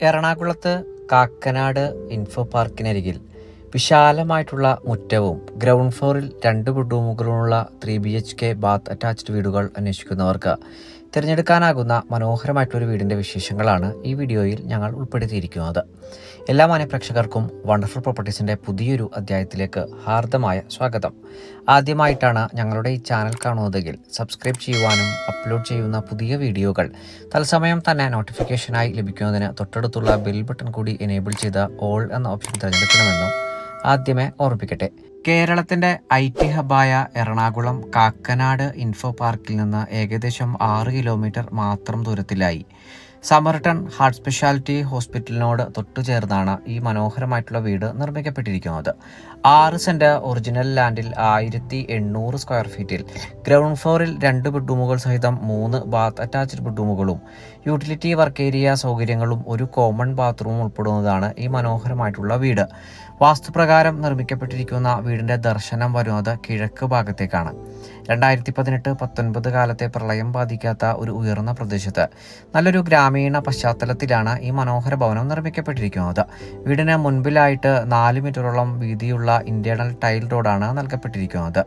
എറണാകുളത്ത് കാക്കനാട് ഇൻഫോ പാർക്കിനരികിൽ വിശാലമായിട്ടുള്ള മുറ്റവും ഗ്രൗണ്ട് ഫ്ലോറിൽ രണ്ട് ബെഡ്റൂമുകളുമുള്ള three B H K bath attached വീടുകൾ അന്വേഷിക്കുന്നവർക്ക് തിരഞ്ഞെടുക്കാനാകുന്ന മനോഹരമായിട്ടുള്ളൊരു വീടിന്റെ വിശേഷങ്ങളാണ് ഈ വീഡിയോയിൽ ഞങ്ങൾ ഉൾപ്പെടുത്തിയിരിക്കുന്നത്. എല്ലാ മാന്യപ്രേക്ഷകർക്കും വണ്ടർഫുൾ പ്രോപ്പർട്ടീസിന്റെ പുതിയൊരു അധ്യായത്തിലേക്ക് ഹാർദമായ സ്വാഗതം. ആദ്യമായിട്ടാണ് ഞങ്ങളുടെ ഈ ചാനൽ കാണുന്നതെങ്കിൽ സബ്സ്ക്രൈബ് ചെയ്യുവാനും അപ്ലോഡ് ചെയ്യുന്ന പുതിയ വീഡിയോകൾ തത്സമയം തന്നെ നോട്ടിഫിക്കേഷനായി ലഭിക്കുന്നതിന് തൊട്ടടുത്തുള്ള ബെൽ ബട്ടൺ കൂടി എനേബിൾ ചെയ്ത ഓൾ എന്ന ഓപ്ഷൻ തിരഞ്ഞെടുക്കണമെന്നും ആദ്യമേ ഓർപ്പിക്കട്ടെ കേരളത്തിന്റെ ഐ ടി ഹബായ എറണാകുളം കാക്കനാട് ഇൻഫോ പാർക്കിൽ നിന്ന് ഏകദേശം ആറ് കിലോമീറ്റർ മാത്രം ദൂരത്തിലായി. സമർട്ടൺ ഹാർട്ട് സ്പെഷ്യാലിറ്റി ഹോസ്പിറ്റലിനോട് തൊട്ടു ചേർന്നാണ് ഈ മനോഹരമായിട്ടുള്ള വീട് നിർമ്മിക്കപ്പെട്ടിരിക്കുന്നത്. ആറ് സെന്റ് ഒറിജിനൽ ലാൻഡിൽ ആയിരത്തി എണ്ണൂറ് സ്ക്വയർ ഫീറ്റിൽ ഗ്രൗണ്ട് ഫ്ലോറിൽ രണ്ട് ബെഡ്റൂമുകൾ സഹിതം മൂന്ന് ബാത്ത് അറ്റാച്ച്ഡ് ബെഡ്റൂമുകളും യൂട്ടിലിറ്റി വർക്ക് ഏരിയ സൗകര്യങ്ങളും ഒരു കോമൺ ബാത്റൂമും ഉൾപ്പെടുന്നതാണ് ഈ മനോഹരമായിട്ടുള്ള വീട്. വാസ്തുപ്രകാരം നിർമ്മിക്കപ്പെട്ടിരിക്കുന്ന വീടിന്റെ ദർശനം വരുന്നത് കിഴക്ക് ഭാഗത്തേക്കാണ്. രണ്ടായിരത്തി പതിനെട്ട് പത്തൊൻപത് കാലത്തെ പ്രളയം ബാധിക്കാത്ത ഒരു ഉയർന്ന പ്രദേശത്ത്. നല്ലൊരു ഗ്രാമീണ പശ്ചാത്തലത്തിലാണ് ഈ മനോഹര ഭവനം നിർമ്മിക്കപ്പെട്ടിരിക്കുന്നത്. വീടിന് മുൻപിലായിട്ട് നാല് മീറ്ററോളം വീതിയുള്ള ഇന്റേണൽ ടൈൽ റോഡാണ് നൽകപ്പെട്ടിരിക്കുന്നത്.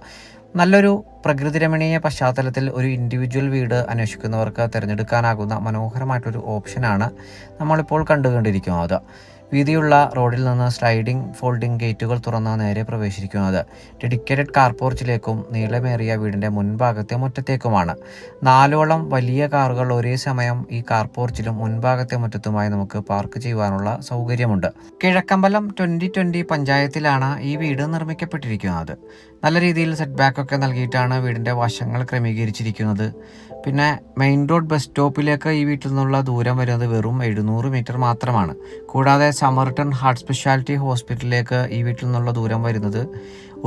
നല്ലൊരു പ്രകൃതിരമണീയ പശ്ചാത്തലത്തിൽ ഒരു ഇൻഡിവിജ്വൽ വീട് അന്വേഷിക്കുന്നവർക്ക് തിരഞ്ഞെടുക്കാനാകുന്ന മനോഹരമായിട്ടൊരു ഓപ്ഷനാണ് നമ്മളിപ്പോൾ കണ്ടുകൊണ്ടിരിക്കുന്നത്. വീതിയുള്ള റോഡിൽ നിന്ന് സ്ലൈഡിംഗ് ഫോൾഡിംഗ് ഗേറ്റുകൾ തുറന്ന് നേരെ പ്രവേശിക്കുന്നത്. ഡെഡിക്കേറ്റഡ് കാർ പോർച്ചിലേക്കും നീളമേറിയ വീടിന്റെ മുൻഭാഗത്തെ മുറ്റത്തേക്കുമാണ്. നാലോളം വലിയ കാറുകൾ ഒരേ സമയം ഈ കാർ പോർച്ചിലും മുൻഭാഗത്തെ മുറ്റത്തുമായി നമുക്ക് പാർക്ക് ചെയ്യുവാനുള്ള സൗകര്യമുണ്ട്. കിഴക്കമ്പലം ട്വന്റി ട്വന്റി പഞ്ചായത്തിലാണ് ഈ വീട് നിർമ്മിക്കപ്പെട്ടിരിക്കുന്നത്. നല്ല രീതിയിൽ സെറ്റ് ബാക്ക് ഒക്കെ നൽകിയിട്ടാണ് വീടിന്റെ വശങ്ങൾ ക്രമീകരിച്ചിരിക്കുന്നത്. പിന്നെ മെയിൻ റോഡ് ബസ് സ്റ്റോപ്പിലേക്ക് ഈ വീട്ടിൽ നിന്നുള്ള ദൂരം വരുന്നത് വെറും എഴുന്നൂറ് മീറ്റർ മാത്രമാണ്. കൂടാതെ സമർട്ടൺ ഹാർട്ട് സ്പെഷ്യാലിറ്റി ഹോസ്പിറ്റലിലേക്ക് ഈ വീട്ടിൽ നിന്നുള്ള ദൂരം വരുന്നത്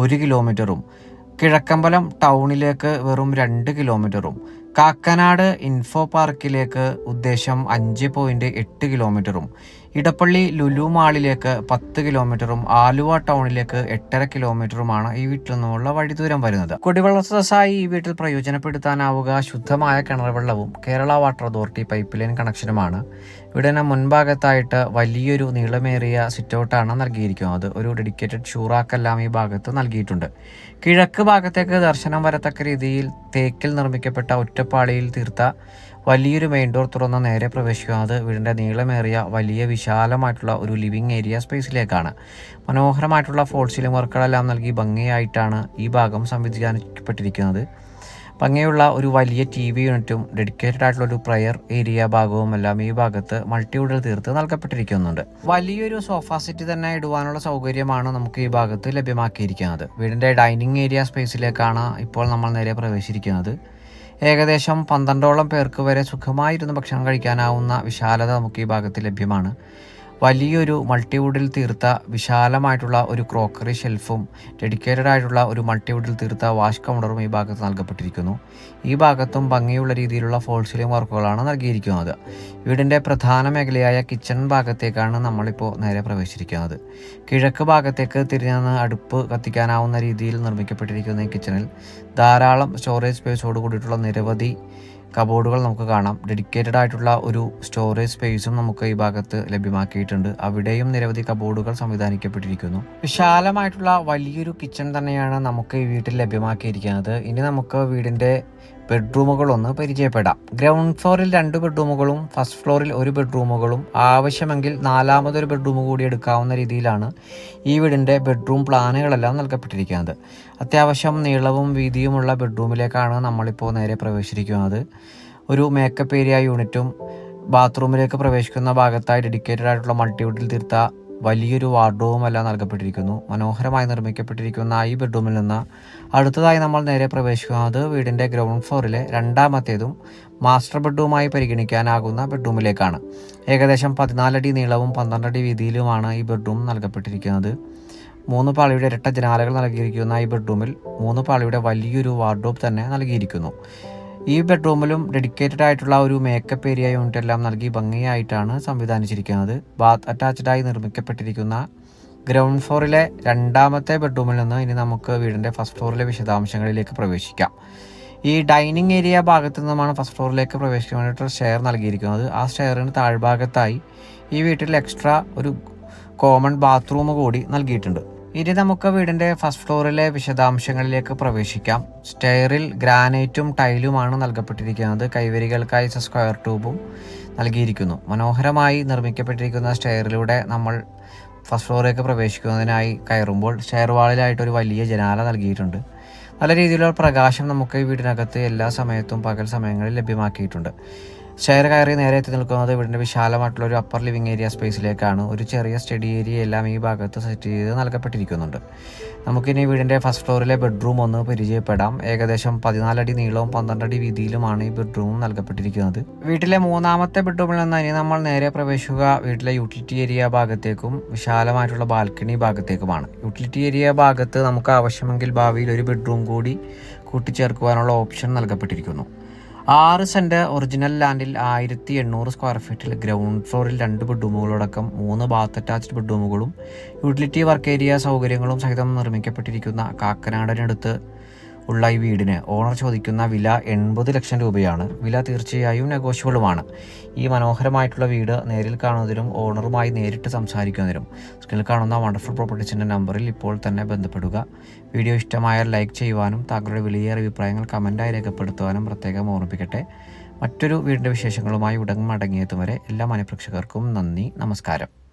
ഒരു കിലോമീറ്ററും കിഴക്കമ്പലം ടൗണിലേക്ക് വെറും രണ്ട് കിലോമീറ്ററും കാക്കനാട് ഇൻഫോ പാർക്കിലേക്ക് ഉദ്ദേശം അഞ്ച് പോയിന്റ് എട്ട് കിലോമീറ്ററും ഇടപ്പള്ളി ലുലു മാളിലേക്ക് പത്ത് കിലോമീറ്ററും ആലുവ ടൗണിലേക്ക് എട്ടര കിലോമീറ്ററുമാണ് ഈ വീട്ടിൽ നിന്നുമുള്ള വഴി ദൂരം വരുന്നത്. കുടിവെള്ള സ്രോതസ്സായി ഈ വീട്ടിൽ പ്രയോജനപ്പെടുത്താനാവുക ശുദ്ധമായ കിണർ വെള്ളവും Kerala water authority pipe line കണക്ഷനുമാണ്. വീടിന് മുൻഭാഗത്തായിട്ട് വലിയൊരു നീളമേറിയ സിറ്റൗട്ടാണ് നൽകിയിരിക്കുന്നത്. അത് ഒരു ഡെഡിക്കേറ്റഡ് ഷൂറാക്കെല്ലാം ഈ ഭാഗത്ത് നൽകിയിട്ടുണ്ട്. കിഴക്ക് ഭാഗത്തേക്ക് ദർശനം വരത്തക്ക രീതിയിൽ തേക്കിൽ നിർമ്മിക്കപ്പെട്ട ഒറ്റപ്പാളിയിൽ തീർത്ത വലിയൊരു മെയിൻ ഡോർ തുറന്ന് നേരെ പ്രവേശിക്കുന്നത് വീടിന്റെ നീളമേറിയ വലിയ വിശാലമായിട്ടുള്ള ഒരു ലിവിങ് ഏരിയ സ്പേസിലേക്കാണ് മനോഹരമായിട്ടുള്ള ഫോൾ സീലിംഗ് വർക്കുകളെല്ലാം നൽകി ഭംഗിയായിട്ടാണ് ഈ ഭാഗം സംവിധാനിക്കപ്പെട്ടിരിക്കുന്നത്. ഭംഗിയുള്ള ഒരു വലിയ ടി വി യൂണിറ്റും ഡെഡിക്കേറ്റഡ് ആയിട്ടുള്ള ഒരു പ്രയർ ഏരിയ ഭാഗവും എല്ലാം ഈ ഭാഗത്ത് മൾട്ടിവുഡിൽ തീർത്ത് നൽകപ്പെട്ടിരിക്കുന്നുണ്ട്. വലിയൊരു സോഫ സെറ്റ് തന്നെ ഇടുവാനുള്ള സൗകര്യമാണ് നമുക്ക് ഈ ഭാഗത്ത് ലഭ്യമാക്കിയിരിക്കുന്നത്. വീടിന്റെ ഡൈനിങ് ഏരിയ സ്പേസിലേക്കാണ് ഇപ്പോൾ നമ്മൾ നേരെ പ്രവേശിച്ചിരിക്കുന്നത്. ഏകദേശം പന്ത്രണ്ടോളം പേർക്ക് വരെ സുഖമായിരുന്നു ഭക്ഷണം കഴിക്കാനാവുന്ന വിശാലത നമുക്ക് ഈ ഭാഗത്ത് ലഭ്യമാണ്. വലിയൊരു മൾട്ടിവുഡിൽ തീർത്ത വിശാലമായിട്ടുള്ള ഒരു ക്രോക്കറി ഷെൽഫും ഡെഡിക്കേറ്റഡ് ആയിട്ടുള്ള ഒരു മൾട്ടിവുഡിൽ തീർത്ത വാഷ് കൗണ്ടറും ഈ ഭാഗത്ത് നൽകപ്പെട്ടിരിക്കുന്നു. ഈ ഭാഗത്തും ഭംഗിയുള്ള രീതിയിലുള്ള ഫോൾ സീലിംഗ് വർക്കുകളാണ് നൽകിയിരിക്കുന്നത്. വീടിന്റെ പ്രധാന മേഖലയായ കിച്ചൺ ഭാഗത്തേക്കാണ് നമ്മളിപ്പോൾ നേരെ പ്രവേശിച്ചിരിക്കുന്നത്. കിഴക്ക് ഭാഗത്തേക്ക് തിരിഞ്ഞ് അടുപ്പ് കത്തിക്കാനാവുന്ന രീതിയിൽ നിർമ്മിക്കപ്പെട്ടിരിക്കുന്ന ഈ കിച്ചണിൽ ധാരാളം സ്റ്റോറേജ് സ്പേസോട് കൂടിയിട്ടുള്ള നിരവധി കബോർഡുകൾ നമുക്ക് കാണാം. ഡെഡിക്കേറ്റഡ് ആയിട്ടുള്ള ഒരു സ്റ്റോറേജ് സ്പേസും നമുക്ക് ഈ ഭാഗത്ത് ലഭ്യമാക്കിയിട്ടുണ്ട്. അവിടെയും നിരവധി കബോർഡുകൾ സംവിധാനിക്കപ്പെട്ടിരിക്കുന്നു. വിശാലമായിട്ടുള്ള വലിയൊരു കിച്ചൺ തന്നെയാണ് നമുക്ക് ഈ വീട്ടിൽ ലഭ്യമാക്കിയിരിക്കുന്നത്. ഇനി നമുക്ക് വീടിന്റെ ബെഡ്റൂമുകളൊന്ന് പരിചയപ്പെടാം. ഗ്രൗണ്ട് ഫ്ലോറിൽ രണ്ട് ബെഡ്റൂമുകളും ഫസ്റ്റ് ഫ്ലോറിൽ ഒരു ബെഡ്റൂമുകളും ആവശ്യമെങ്കിൽ നാലാമതൊരു ബെഡ്റൂം കൂടി എടുക്കാവുന്ന രീതിയിലാണ് ഈ വീടിന്റെ ബെഡ്റൂം പ്ലാനുകളെല്ലാം നൽകപ്പെട്ടിരിക്കുന്നത്. അത്യാവശ്യം നീളവും വീതിയുമുള്ള ബെഡ്റൂമിലേക്കാണ് നമ്മളിപ്പോൾ നേരെ പ്രവേശിച്ചിരിക്കുന്നത്. ഒരു മേക്കപ്പ് ഏരിയ യൂണിറ്റും ബാത്റൂമിലേക്ക് പ്രവേശിക്കുന്ന ഭാഗത്തായി ഡെഡിക്കേറ്റഡ് ആയിട്ടുള്ള മൾട്ടിവുഡിൽ തീർത്ത വലിയൊരു വാർഡ്രോബും എല്ലാം നൽകപ്പെട്ടിരിക്കുന്നു. മനോഹരമായി നിർമ്മിക്കപ്പെട്ടിരിക്കുന്ന ഈ ബെഡ്റൂമിൽ നിന്ന് അടുത്തതായി നമ്മൾ നേരെ പ്രവേശിക്കുന്നത് വീടിന്റെ ഗ്രൗണ്ട് ഫ്ലോറിലെ രണ്ടാമത്തേതും മാസ്റ്റർ ബെഡ്റൂമായി പരിഗണിക്കാനാകുന്ന ബെഡ്റൂമിലേക്കാണ്. ഏകദേശം പതിനാലടി നീളവും പന്ത്രണ്ടടി വീതിയിലുമാണ് ഈ ബെഡ്റൂം നൽകപ്പെട്ടിരിക്കുന്നത്. മൂന്ന് പാളിയുടെ ഇരട്ട ജനാലകൾ നൽകിയിരിക്കുന്ന ഈ ബെഡ്റൂമിൽ മൂന്ന് പാളിയുടെ വലിയൊരു വാർഡ്രോബ് തന്നെ നൽകിയിരിക്കുന്നു. ഈ ബെഡ്റൂമിലും ഡെഡിക്കേറ്റഡ് ആയിട്ടുള്ള ഒരു മേക്കപ്പ് ഏരിയ യൂണിറ്റ് എല്ലാം നൽകി ഭംഗിയായിട്ടാണ് സംവിധാനിച്ചിരിക്കുന്നത്. ബാത്ത് അറ്റാച്ച്ഡ് ആയി നിർമ്മിക്കപ്പെട്ടിരിക്കുന്ന ഗ്രൗണ്ട് ഫ്ലോറിലെ രണ്ടാമത്തെ ബെഡ്റൂമിൽ നിന്ന് ഇനി നമുക്ക് വീടിന്റെ ഫസ്റ്റ് ഫ്ലോറിലെ വിശദാംശങ്ങളിലേക്ക് പ്രവേശിക്കാം. ഈ ഡൈനിങ് ഏരിയ ഭാഗത്തു നിന്നുമാണ് ഫസ്റ്റ് ഫ്ലോറിലേക്ക് പ്രവേശിക്കാൻ വേണ്ടിയിട്ട് ഷെയർ നൽകിയിരിക്കുന്നത്. ആ ഷെയറിന് താഴ്ഭാഗത്തായി ഈ വീട്ടിൽ എക്സ്ട്രാ ഒരു കോമൺ ബാത്റൂം കൂടി നൽകിയിട്ടുണ്ട്. ഇനി നമുക്ക് വീടിന്റെ ഫസ്റ്റ് ഫ്ലോറിലെ വിശദാംശങ്ങളിലേക്ക് പ്രവേശിക്കാം. സ്റ്റെയറിൽ ഗ്രാനൈറ്റും ടൈലുമാണ് നൽകപ്പെട്ടിരിക്കുന്നത്. കൈവരികൾക്കായി സ്ക്വയർ ട്യൂബും നൽകിയിരിക്കുന്നു. മനോഹരമായി നിർമ്മിക്കപ്പെട്ടിരിക്കുന്ന സ്റ്റെയറിലൂടെ നമ്മൾ ഫസ്റ്റ് ഫ്ലോറിലേക്ക് പ്രവേശിക്കുന്നതിനായി കയറുമ്പോൾ സ്റ്റെയർ വാളിലായിട്ട് ഒരു വലിയ ജനാല നൽകിയിട്ടുണ്ട്. നല്ല രീതിയിലുള്ള പ്രകാശം നമുക്ക് ഈ വീടിനകത്ത് എല്ലാ സമയത്തും പകൽ സമയങ്ങളിൽ ലഭ്യമാക്കിയിട്ടുണ്ട്. സ്റ്റെയർ കയറി നേരെ എത്തി നിൽക്കുന്നത് വീടിന്റെ വിശാലമായിട്ടുള്ള ഒരു അപ്പർ ലിവിങ് ഏരിയ സ്പേസിലേക്കാണ് ഒരു ചെറിയ സ്റ്റഡി ഏരിയ എല്ലാം ഈ ഭാഗത്ത് സെറ്റ് ചെയ്ത് നൽകപ്പെട്ടിരിക്കുന്നുണ്ട്. നമുക്കിനി വീടിന്റെ ഫസ്റ്റ് ഫ്ലോറിലെ ബെഡ്റൂം ഒന്ന് പരിചയപ്പെടാം. ഏകദേശം പതിനാലടി നീളവും പന്ത്രണ്ടടി വീതിയിലുമാണ് ഈ ബെഡ്റൂം നൽകപ്പെട്ടിരിക്കുന്നത്. വീട്ടിലെ മൂന്നാമത്തെ ബെഡ്റൂമിൽ നിന്ന് ഇനി നമ്മൾ നേരെ പ്രവേശിക്കുക വീട്ടിലെ യൂട്ടിലിറ്റി ഏരിയ ഭാഗത്തേക്കും വിശാലമായിട്ടുള്ള ബാൽക്കണി ഭാഗത്തേക്കുമാണ്. യൂട്ടിലിറ്റി ഏരിയ ഭാഗത്ത് നമുക്ക് ആവശ്യമെങ്കിൽ ഭാവിയിൽ ഒരു ബെഡ്റൂം കൂടി കൂട്ടിച്ചേർക്കുവാനുള്ള ഓപ്ഷൻ നൽകപ്പെട്ടിരിക്കുന്നു. ആറ് സെന്റ് ഒറിജിനൽ ലാൻഡിൽ ആയിരത്തി എണ്ണൂറ് സ്ക്വയർ ഫീറ്റിൽ ഗ്രൗണ്ട് ഫ്ലോറിൽ രണ്ട് ബെഡ്റൂമുകളടക്കം മൂന്ന് ബാത്ത് അറ്റാച്ച്ഡ് ബെഡ്റൂമുകളും യൂട്ടിലിറ്റി വർക്ക് ഏരിയ സൗകര്യങ്ങളും സഹിതം നിർമ്മിക്കപ്പെട്ടിരിക്കുന്ന കാക്കനാടിനടുത്ത് ഉള്ള ഈ വീടിന്. ഓണർ ചോദിക്കുന്ന വില എൺപത് ലക്ഷം രൂപയാണ്. വില തീർച്ചയായും നെഗോഷ്യബിളുമാണ് ഈ മനോഹരമായിട്ടുള്ള വീട് നേരിൽ കാണുന്നതിനും ഓണറുമായി നേരിട്ട് സംസാരിക്കുന്നതിനും സ്ക്രീനിൽ കാണുന്ന വണ്ടർഫുൾ പ്രോപ്പർട്ടീസിന്റെ നമ്പറിൽ ഇപ്പോൾ തന്നെ ബന്ധപ്പെടുക. വീഡിയോ ഇഷ്ടമായാൽ ലൈക്ക് ചെയ്യുവാനും താങ്കളുടെ വിലയേറെ അഭിപ്രായങ്ങൾ കമന്റായി രേഖപ്പെടുത്തുവാനും പ്രത്യേകം ഓർമ്മിപ്പിക്കട്ടെ. മറ്റൊരു വീടിന്റെ വിശേഷങ്ങളുമായി ഉടൻ മടങ്ങിയെത്തും വരെ എല്ലാ മനഃപ്രേക്ഷകർക്കും നന്ദി നമസ്കാരം.